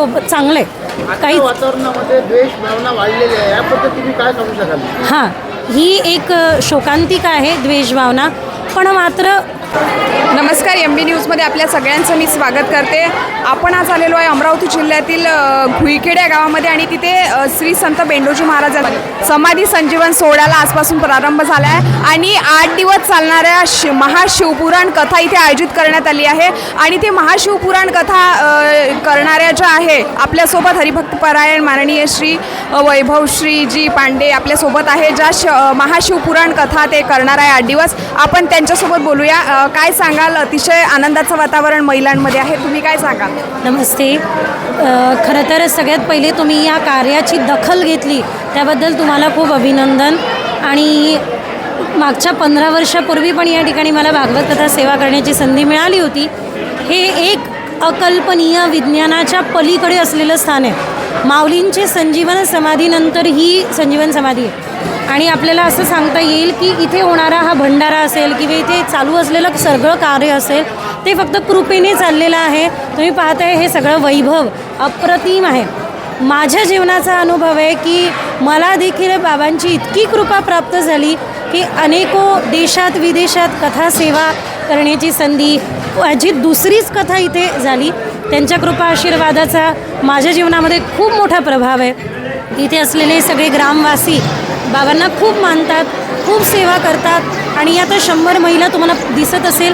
सोबत चांगले. आजच्या काहीच वातावरणामध्ये द्वेष भावना वाढलेली आहे. याबद्दल तुम्ही काय सांगू शकाल? हां. ही एक शोकांतिका आहे द्वेष भावना. पण मात्र एम बी न्यूजमध्ये आपल्या सगळ्यांचं मी स्वागत करते. आपण आज आलेलो आहे अमरावती जिल्ह्यातील अ, या गावामध्ये आणि तिथे श्री संत बेंडोजी महाराज समाधी संजीवन सोहळ्याला आजपासून प्रारंभ झाला आहे आणि आठ दिवस चालणाऱ्या शि महाशिवपुराण कथा इथे आयोजित करण्यात आली आहे. आणि ते महाशिवपुराण कथा करणाऱ्या ज्या आहे आपल्यासोबत हरिभक्त परायण माननीय श्री वैभवश्रीजी पांडे आपल्यासोबत आहे. ज्या श महाशिवपुराण कथा ते करणार आहे आठ दिवस. आपण त्यांच्यासोबत बोलूया. काय सांगाल? अतिशय आनंदाचं वातावरण महिलांमध्ये आहे. तुम्ही काय सांगा नमस्ते. खरं तर सगळ्यात पहिले तुम्ही या कार्याची दखल घेतली त्याबद्दल तुम्हाला खूप अभिनंदन. आणि मागच्या पंधरा वर्षापूर्वी पण या ठिकाणी मला भागवत कथा सेवा करण्याची संधी मिळाली होती. हे एक अकल्पनीय विज्ञानाच्या पलीकडे असलेलं स्थान आहे. माऊलींचे संजीवन समाधीनंतर ही संजीवन समाधी आहे. आणि आपल्याला असं सांगता येईल की इथे होणारा हा भंडारा असेल किंवा इथे चालू असलेलं सगळं कार्य असेल ते फक्त कृपेने चाललेलं आहे. तुम्ही पाहताय हे सगळं वैभव अप्रतिम आहे. माझ्या जीवनाचा अनुभव आहे की मला देखील बाबांची इतकी कृपा प्राप्त झाली की अनेको देशात विदेशात कथा सेवा करण्याची संधी माझी दुसरीच कथा इथे झाली. त्यांच्या कृपा आशीर्वादाचा माझ्या जीवनामध्ये खूप मोठा प्रभाव आहे. इथे असलेले सगळे ग्रामवासी बाबांना खूप मानतात खूप सेवा करतात आणि आता शंभर महिला तुम्हाला दिसत असेल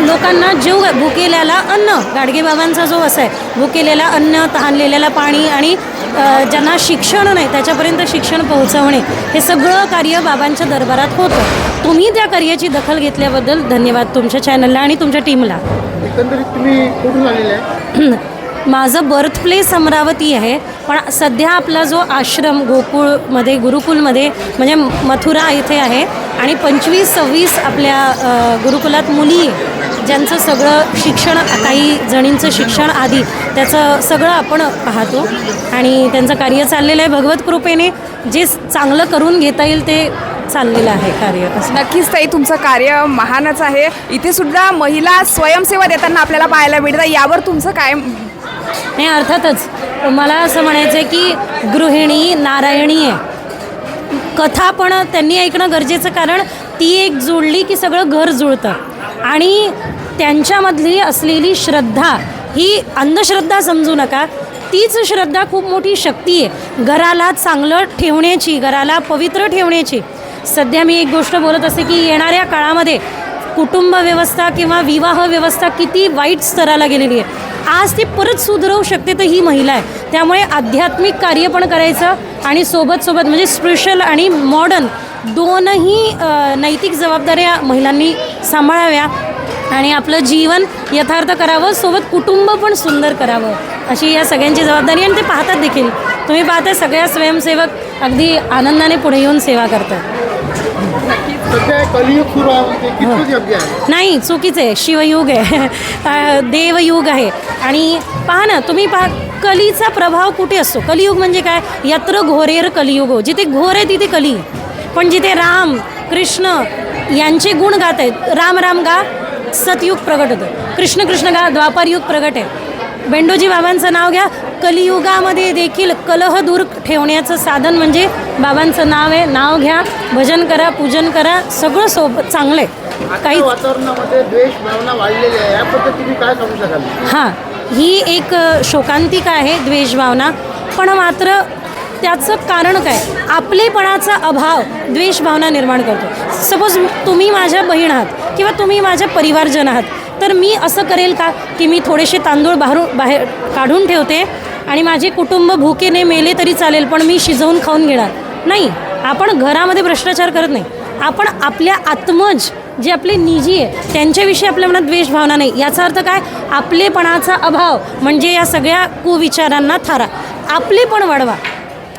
लोकांना जीव भुकेल्याला अन्न गाडगे बाबांचा जो असा आहे भुकेलेला अन्न तहानलेल्याला पाणी आणि ज्यांना शिक्षण नाही त्याच्यापर्यंत शिक्षण पोहोचवणे हे सगळं कार्य बाबांच्या दरबारात होतं. तुम्ही त्या कार्याची दखल घेतल्याबद्दल धन्यवाद तुमच्या चॅनलला आणि तुमच्या टीमला एकंदरीत तुम्ही कुठून आलेले आहे? माझं बर्थ प्लेस अमरावती आहे पण सध्या आपला जो आश्रम गोकुळमध्ये गुरुकुलमध्ये म्हणजे मथुरा इथे आहे आणि पंचवीस सव्वीस आपल्या गुरुकुलात मुली ज्यांचं सगळं शिक्षण काही जणींचं शिक्षण आधी त्याचं सगळं आपण पाहतो. आणि त्यांचं कार्य चाललेलं आहे भगवत कृपेने जे चांगलं करून घेता येईल ते चाललेलं आहे कार्य. नक्कीच ताई तुमचं कार्य महानच आहे. इथे सुद्धा महिला स्वयंसेवा देताना आपल्याला पाहायला मिळतात. यावर तुमचं काय नाही अर्थातच. मला असं म्हणायचं आहे की गृहिणी नारायणी आहे. कथा पण त्यांनी ऐकणं गरजेचं कारण ती एक जुळली की सगळं घर जुळतं. आणि त्यांच्यामधली असलेली श्रद्धा ही अंधश्रद्धा समजू नका. तीच श्रद्धा खूप मोठी शक्ती आहे. घराला चांगलं ठेवण्याची घराला पवित्र ठेवण्याची. सध्या मी एक गोष्ट बोलत असते की येणाऱ्या काळामध्ये कुटुंब व्यवस्था किंवा विवाह व्यवस्था किती वाईट स्तराला गेलेली आहे. आज ती परत सुधरवू शकते तर ही महिला आहे. त्यामुळे आध्यात्मिक कार्य पण करायचं आणि सोबत सोबत म्हणजे स्पेशल आणि मॉडर्न दोनही नैतिक जबाबदाऱ्या महिलांनी सांभाळाव्या आणि आपलं जीवन यथार्थ करावं सोबत कुटुंब पण सुंदर करावं अशी या सगळ्यांची जबाबदारी आणि ते पाहतात देखील. तुम्ही पाहता सगळ्या स्वयंसेवक अगदी आनंदाने पुढे येऊन सेवा करतात. सध्या कलियुग सुरू आहे म्हणजे कितपत योग्य आहे? नाही चुकीचं आहे. शिवयुग आहे. अ, देवयुग आहे. आणि पहा ना तुम्ही पहा कलीचा प्रभाव कुठे असतो? कलियुग म्हणजे काय? यत्र घोरेर कलियुग. हो जिथे घोर आहे तिथे कली. पण जिथे राम कृष्ण यांचे गुण गात आहेत राम राम गा सतयुग प्रगट होतं. कृष्ण कृष्ण गा द्वापारयुग प्रगट आहे. बेंडोजी बाबांचं नाव घ्या. कलियुगामध्ये देखील कलह दूर ठेवण्याचं साधन म्हणजे बाबांचं नाव आहे. नाव घ्या भजन करा पूजन करा सगळं सोबत चांगलं आहे काही वातावरणामध्ये द्वेष भावना वाढलेली आहे याबद्दल तुम्ही काय सांगू शकाल? हां ही एक शोकांतिका आहे द्वेष भावना. पण मात्र त्याचं कारण काय? आपलेपणाचा अभाव द्वेष भावना निर्माण करतो. सपोज तुम्ही माझ्या बहीण आहात किंवा तुम्ही माझ्या परिवारजन आहात तर मी असं करेल का? की मी थोडेसे तांदूळ बाहेरून बाहेर काढून ठेवते आणि माझे कुटुंब भुकेने मेले तरी चालेल पण मी शिजवून खाऊन घेणार. नाही आपण घरामध्ये भ्रष्टाचार करत नाही. आपण आपल्या आत्मज जे आपले निजी आहे त्यांच्याविषयी आपल्या मनात द्वेष भावना नाही. याचा अर्थ काय? आपलेपणाचा अभाव म्हणजे या सगळ्या कुविचारांना थारा. आपलेपण वाढवा.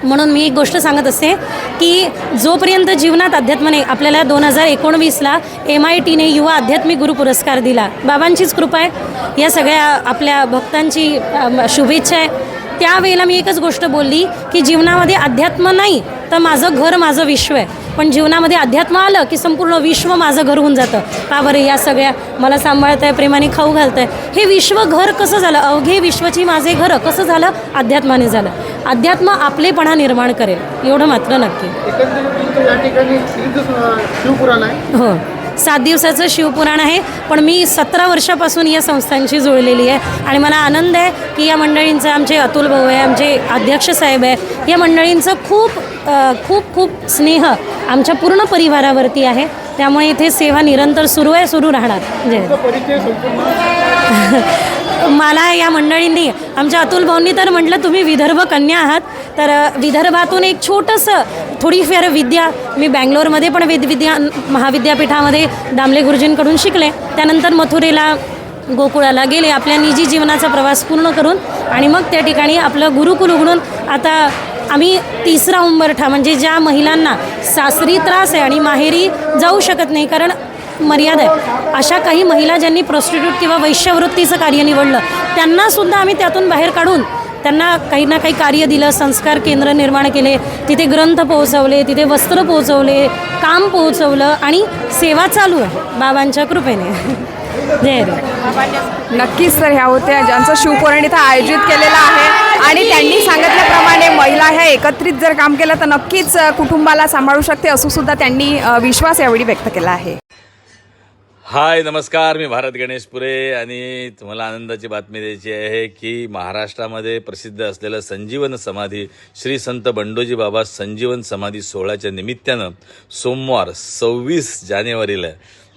म्हणून मी एक गोष्ट सांगत असते की जोपर्यंत जीवनात अध्यात्म नाही आपल्याला दोन हजार एकोणवीसला एम आय टीने युवा आध्यात्मिक गुरु पुरस्कार दिला. बाबांचीच कृपा आहे. या सगळ्या आपल्या भक्तांची शुभेच्छा आहे. त्यावेळेला मी एकच गोष्ट बोलली की जीवनामध्ये अध्यात्म नाही तर माझं घर माझं विश्व आहे. पण जीवनामध्ये अध्यात्म आलं की संपूर्ण विश्व माझं घर होऊन जातं. का बरं या सगळ्या मला सांभाळत आहे प्रेमाने खाऊ घालत आहे हे विश्व घर कसं झालं? अवघे विश्वची माझे घर कसं झालं? अध्यात्माने झालं. अध्यात्म आपलेपणा निर्माण करेल. एवढं मात्र नक्की. एकंदरीत तुमचं या ठिकाणी तीन शिवपुराण आहे. हो. सात दिवसाचं शिवपुराण आहे पण मी सतरा वर्षापासून या संस्थांशी जुळलेली आहे. आणि मला आनंद आहे की या मंडळींचं आमचे अतुल भाऊ आहे आमचे अध्यक्ष साहेब आहे या मंडळींचं खूप खूप खूप स्नेह आमच्या पूर्ण परिवारावरती आहे. त्यामुळे इथे सेवा निरंतर सुरू आहे सुरू राहणार. जय. मला या मंडळींनी आमच्या अतुल भाऊंनी तर म्हटलं तुम्ही विदर्भ कन्या आहात तर विदर्भातून एक छोटंसं थोडीफार विद्या मी बँगलोरमध्ये पण वेद विद्या महाविद्यापीठामध्ये दामले गुरुजींकडून शिकले. त्यानंतर मथुरेला गोकुळाला गेले. आपल्या निजी जीवनाचा प्रवास पूर्ण करून आणि मग त्या ठिकाणी आपलं गुरुकुल उघडून आता आम्ही तिसरा उंबरठा म्हणजे ज्या महिलांना सासरी त्रास आहे आणि माहेरी जाऊ शकत नाही कारण मर्यादा आहे. अशा काही महिला ज्यांनी प्रॉस्टिट्यूट किंवा वैश्यवृत्तीचं कार्य निवडलं त्यांनासुद्धा आम्ही त्यातून बाहेर काढून त्यांना काही ना काही कार्य दिलं संस्कार केंद्र निर्माण केले तिथे ग्रंथ पोहोचवले तिथे वस्त्र पोहोचवले काम पोहोचवलं आणि सेवा चालू आहे. बाबांच्या कृपेने. जय नक्कीच तर ह्या होत्या ज्यांचं शिवपुराण इथं आयोजित केलेलं आहे. आणि त्यांनी सांगितल्याप्रमाणे महिला ह्या एकत्रित जर काम केलं तर नक्कीच कुटुंबाला सांभाळू शकते असं सुद्धा त्यांनी विश्वास यावेळी व्यक्त केला आहे. हाय नमस्कार मी भारत गणेश पुरे आणि तुम्हाला आनंदाची बातमी द्यायची आहे की महाराष्ट्रामध्ये प्रसिद्ध असलेलं संजीवन समाधी श्री संत बंडोजी बाबा संजीवन समाधी सोहळ्याच्या निमित्तानं सोमवार सव्वीस जानेवारीला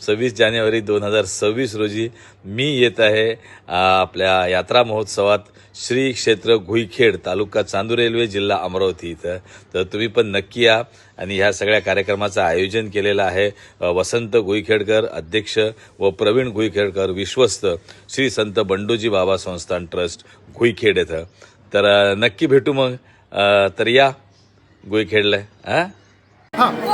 सव्वीस जानेवारी दोन हजार सव्वीस रोजी मी येत आहे आपल्या यात्रा महोत्सवात श्री क्षेत्र घुईखेड तालुका चांदूर रेल्वे जिल्हा अमरावती इथं. तर तुम्ही पण नक्की या आणि ह्या सगळ्या कार्यक्रमाचं आयोजन केलेलं आहे वसंत गुईखेडकर अध्यक्ष व प्रवीण गुईखेडकर विश्वस्त श्री संत बंडोजी बाबा संस्थान ट्रस्ट गुईखेड येथं तर नक्की भेटू मग. तर या गुईखेडला हां? हां.